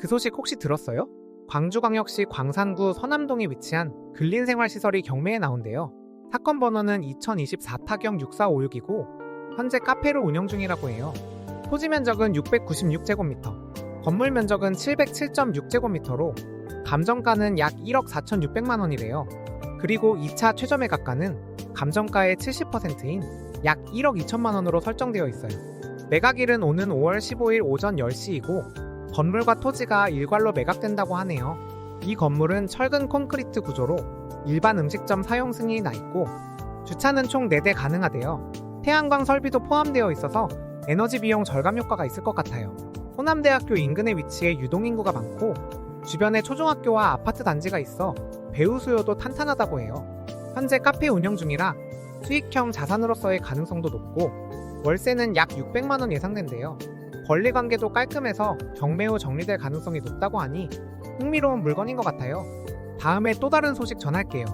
그 소식 혹시 들었어요? 광주광역시 광산구 서남동에 위치한 근린생활시설이 경매에 나온대요. 사건 번호는 2024 타경 6456이고 현재 카페를 운영 중이라고 해요. 토지 면적은 696제곱미터, 건물 면적은 707.6제곱미터로 감정가는 약 1억 4,600만 원이래요. 그리고 2차 최저 매각가는 감정가의 70%인 약 1억 2천만 원으로 설정되어 있어요. 매각일은 오는 5월 15일 오전 10시이고 건물과 토지가 일괄로 매각된다고 하네요. 이 건물은 철근 콘크리트 구조로 일반 음식점 사용 승인이 나 있고 주차는 총 4대 가능하대요. 태양광 설비도 포함되어 있어서 에너지 비용 절감 효과가 있을 것 같아요. 호남대학교 인근에 위치해 유동인구가 많고 주변에 초중학교와 아파트 단지가 있어 배우 수요도 탄탄하다고 해요. 현재 카페 운영 중이라 수익형 자산으로서의 가능성도 높고 월세는 약 600만 원 예상된대요. 권리 관계도 깔끔해서 경매 후 정리될 가능성이 높다고 하니 흥미로운 물건인 것 같아요. 다음에 또 다른 소식 전할게요.